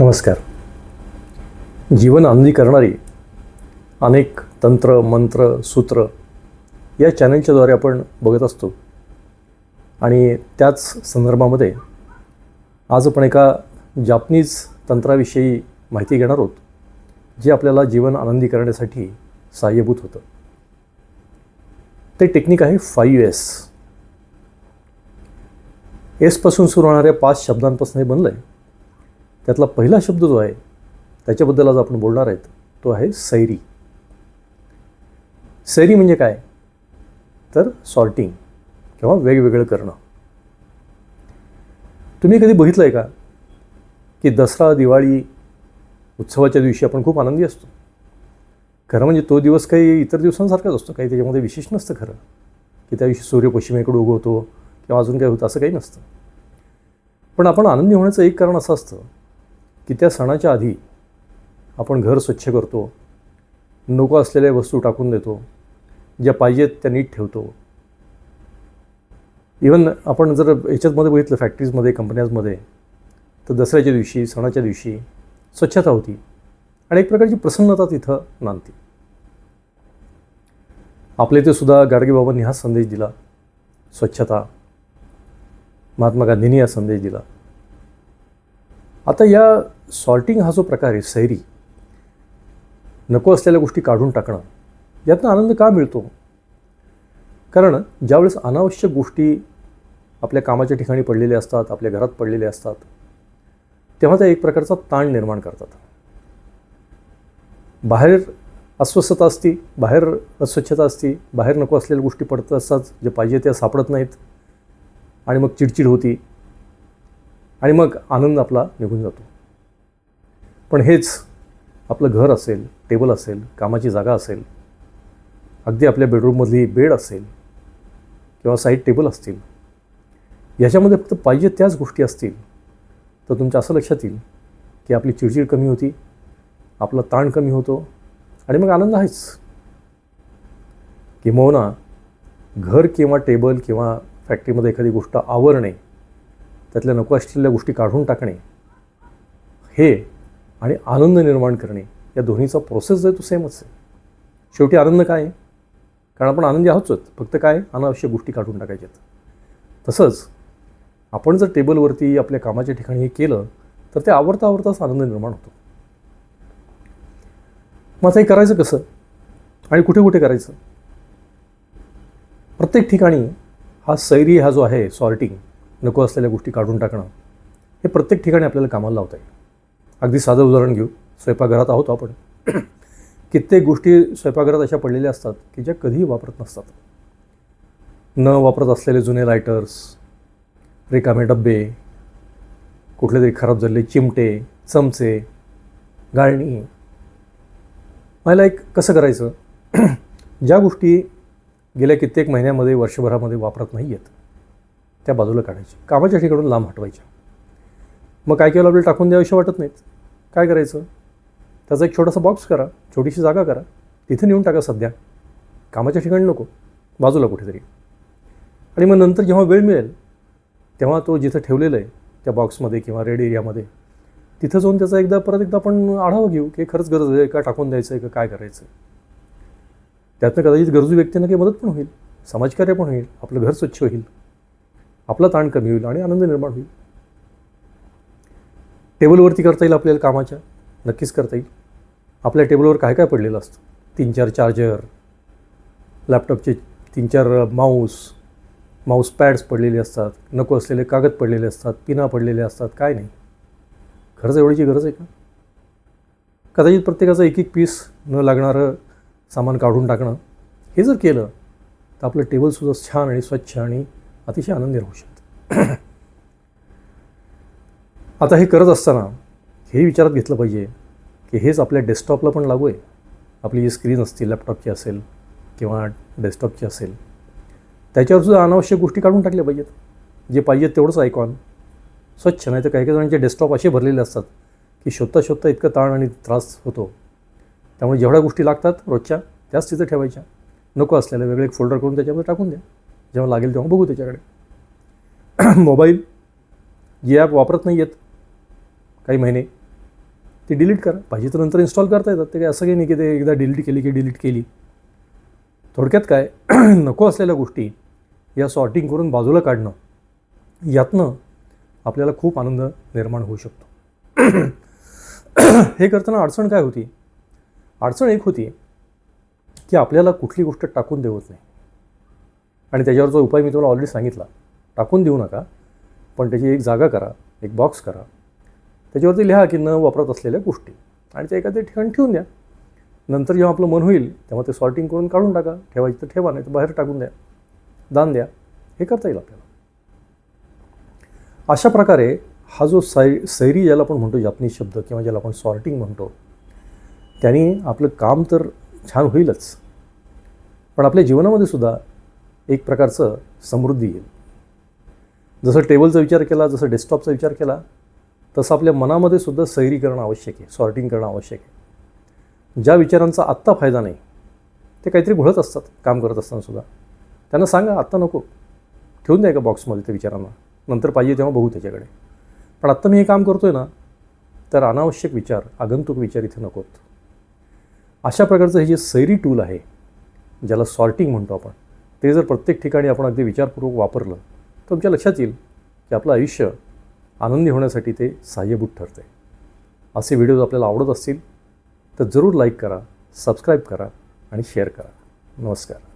नमस्कार. जीवन आनंदी करणारी अनेक तंत्र मंत्र सूत्र या चॅनलच्याद्वारे आपण बघत असतो. आणि त्याच संदर्भामध्ये आज आपण एका जापनीज तंत्राविषयी माहिती घेणार आहोत जे आपल्याला जीवन आनंदी करण्यासाठी सहाय्यभूत होतं. ते टेक्निक आहे फाईव्ह एस एसपासून सुरू होणाऱ्या पाच शब्दांपासून हे बनलं आहे त्यातला पहिला शब्द जो आहे त्याच्याबद्दल आज आपण बोलणार आहेत तो आहे सैरी. सैरी म्हणजे काय? तर सॉर्टिंग किंवा वेगवेगळं करणं. तुम्ही कधी बघितलं आहे का की दसरा दिवाळी उत्सवाच्या दिवशी आपण खूप आनंदी असतो? खरं म्हणजे तो दिवस काही इतर दिवसांसारखाच असतो काही त्याच्यामध्ये विशेष नसतं खरं. की त्या दिवशी सूर्य पश्चिमेकडे उगवतो किंवा अजून काही होतं असं काही नसतं. पण आपण आनंदी होण्याचं एक कारण असं असतं की त्या सणाच्या आधी आपण घर स्वच्छ करतो नको असलेल्या वस्तू टाकून देतो ज्या पाहिजेत त्या नीट ठेवतो. इवन आपण जर याच्यातमध्ये बघितलं फॅक्टरीजमध्ये कंपन्यांमध्ये तर दसऱ्याच्या दिवशी सणाच्या दिवशी स्वच्छता होती आणि एक प्रकारची प्रसन्नता तिथं नांदती. आपल्या इथे सुद्धा गाडगेबाबांनी हा संदेश दिला स्वच्छता. महात्मा गांधींनी हा संदेश दिला. आता या सॉल्टिंग हा जो प्रकार आहे सैरी नको असलेल्या गोष्टी काढून टाकणं यातनं आनंद का मिळतो? कारण ज्यावेळेस अनावश्यक गोष्टी आपल्या कामाच्या ठिकाणी पडलेल्या असतात आपल्या घरात पडलेल्या असतात तेव्हा त्या एक प्रकारचा ताण निर्माण करतात. बाहेर अस्वस्थता असती बाहेर अस्वच्छता असती बाहेर नको असलेल्या गोष्टी पडत असतात जे पाहिजे त्या सापडत नाहीत आणि मग चिडचिड होती आणि मग आनंद आपला निघून जातो. पण हेच आपलं घर असेल टेबल असेल कामाची जागा असेल अगदी आपल्या बेडरूममधली बेड असेल किंवा साईड टेबल असतील याच्यामध्ये फक्त पाहिजे त्याच गोष्टी असतील तर तुमच्या असं लक्षात येईल की आपली चिडचिड कमी होती आपला ताण कमी होतो आणि मग आनंद आहेच. किंबहुना घर किंवा टेबल किंवा फॅक्टरीमध्ये एखादी गोष्ट आवरणे त्यातल्या नको असलेल्या गोष्टी काढून टाकणे हे आणि आनंद निर्माण करणे या दोन्हीचा प्रोसेस जो आहे तो सेमच आहे. शेवटी आनंद काय आहे? कारण आपण आनंदी आहोतच फक्त काय? अनावश्यक गोष्टी काढून टाकायच्यात. तसंच आपण जर टेबलवरती आपल्या कामाच्या ठिकाणी हे केलं तर ते आवडता आवडताच आनंद निर्माण होतो. मग आता हे करायचं कसं? आणि कुठे कुठे करायचं? प्रत्येक ठिकाणी हा सैरी हा जो आहे सॉर्टिंग नको असलेल्या गोष्टी काढून टाकणं हे प्रत्येक ठिकाणी आपल्याला कामाला लावता येईल. अगदी साधं उदाहरण घेऊ. स्वयंपाकघरात आहोत आपण. कित्येक गोष्टी स्वयंपाकघरात अशा पडलेल्या असतात की ज्या कधीही वापरत नसतात. न वापरत असलेले जुने लायटर्स रिकामे डब्बे कुठले तरी खराब झालेले चिमटे चमचे गाळणी. मला एक कसं करायचं? ज्या गोष्टी गेल्या कित्येक महिन्यामध्ये वर्षभरामध्ये वापरत नाही आहेत त्या बाजूला काढायच्या. कामाच्या ठिकाणून लांब हटवायच्या. मग काय केलं आपल्याला टाकून द्याविषयी वाटत नाहीत? काय करायचं? त्याचा एक छोटासा बॉक्स करा छोटीशी जागा करा. तिथे नेऊन टाका सध्या. कामाच्या ठिकाणी नको. बाजूला कुठेतरी. आणि मग नंतर जेव्हा वेळ मिळेल तेव्हा तो जिथं ठेवलेलं आहे त्या बॉक्समध्ये किंवा रेड एरियामध्ये तिथं जाऊन त्याचा एकदा परत एकदा आपण आढावा घेऊ की खरंच गरज आहे का टाकून द्यायचं आहे का काय करायचं त्यातनं कदाचित गरजू व्यक्तींना काही मदत पण होईल समाजकार्य पण होईल आपलं घर स्वच्छ होईल आपला ताण कमी होईल आणि आनंद निर्माण होईल. टेबलवरती करता येईल आपल्याला कामाच्या? नक्कीच करता येईल. आपल्या टेबलवर काय काय पडलेलं असतं? तीन चार चार्जर लॅपटॉपचे तीन चार माऊस माऊस पॅड्स पडलेले असतात. नको असलेले कागद पडलेले असतात. पिना पडलेले असतात. काय नाही. खरंच एवढीची गरज आहे का? कदाचित प्रत्येकाचं एक एक पीस न लागणारं सामान काढून टाकणं हे जर केलं तर आपलं टेबलसुद्धा छान आणि स्वच्छ आणि अतिशय आनंदी राहू शकतं. आता हे करत असताना हे विचारात घेतलं पाहिजे की हेच आपल्या डेस्कटॉपला पण लागू आहे. आपली जी स्क्रीन असते लॅपटॉपची असेल किंवा डेस्कटॉपची असेल त्याच्यावर सुद्धा अनावश्यक गोष्टी काढून टाकल्या पाहिजेत. जे पाहिजे तेवढंच ऐकॉन स्वच्छ नाही तर काही काही जणांचे डेस्कटॉप असे भरलेले असतात की शोधता शोधता इतकं ताण आणि त्रास होतो. त्यामुळे जेवढ्या गोष्टी लागतात रोजच्या त्याच तिथं ठेवायच्या. नको असलेल्या वेगळे एक फोल्डर करून त्याच्यामध्ये टाकून द्या. जेव्हा लागेल तेव्हा बघू त्याच्याकडे. मोबाईल जे ॲप वापरत नाही आहेत काही महिने. ती डिलीट करा. पाहिजे तर नंतर इन्स्टॉल करता येतात. ते काय असं काही नाही की ते एकदा डिलीट केली की डिलीट केली. थोडक्यात काय? नको असलेल्या गोष्टी या सॉर्टिंग करून बाजूला काढणं यातनं आपल्याला खूप आनंद निर्माण होऊ शकतो. हे करताना अडचण काय होती? अडचण एक होती की आपल्याला कुठली गोष्ट टाकून देवत नाही. आणि त्याच्यावरचा उपाय मी तुम्हाला ऑलरेडी सांगितला. टाकून देऊ नका पण त्याची एक जागा करा एक बॉक्स करा. त्याच्यावरती लिहा की न वापरत असलेल्या गोष्टी. आणि त्या एखाद्या ठिकाणी ठेवून द्या. नंतर जेव्हा आपलं मन होईल तेव्हा ते सॉर्टिंग करून काढून टाका. ठेवायचं तर ठेवा नाही तर बाहेर टाकून द्या. दान द्या. हे करता येईल आपल्याला. अशा प्रकारे हा जो सै सैरी ज्याला आपण म्हणतो जापनीज शब्द किंवा ज्याला आपण सॉर्टिंग म्हणतो त्याने आपलं काम तर छान होईलच. पण आपल्या जीवनामध्ये सुद्धा एक प्रकारचं समृद्धी येईल. जसं टेबलचा विचार केला जसं डेस्कटॉपचा विचार केला तसं आपल्या मनामध्ये सुद्धा सैरी करणं आवश्यक आहे सॉर्टिंग करणं आवश्यक आहे. ज्या विचारांचा आत्ता फायदा नाही ते काहीतरी घोळत असतात काम करत असताना सुद्धा. त्यांना सांगा आत्ता नको ठेवून द्या एका बॉक्समध्ये त्या विचारांना नंतर पाहिजे तेव्हा बघू त्याच्याकडे. पण आत्ता मी हे काम करतो आहे ना तर अनावश्यक विचार आगंतुक विचार इथे नकोत अशा प्रकारचं हे जे सैरी टूल आहे ज्याला सॉर्टिंग म्हणतो आपण ते जर प्रत्येक ठिकाणी आपण अगदी विचारपूर्वक वापरलं तर तुमच्या लक्षात येईल की आपलं आयुष्य आनंदी होण्यासाठी ते सहाय्यभूत ठरते. असे व्हिडिओज आपल्याला आवडत असतील तर जरूर लाईक करा सबस्क्राईब करा आणि शेअर करा. नमस्कार.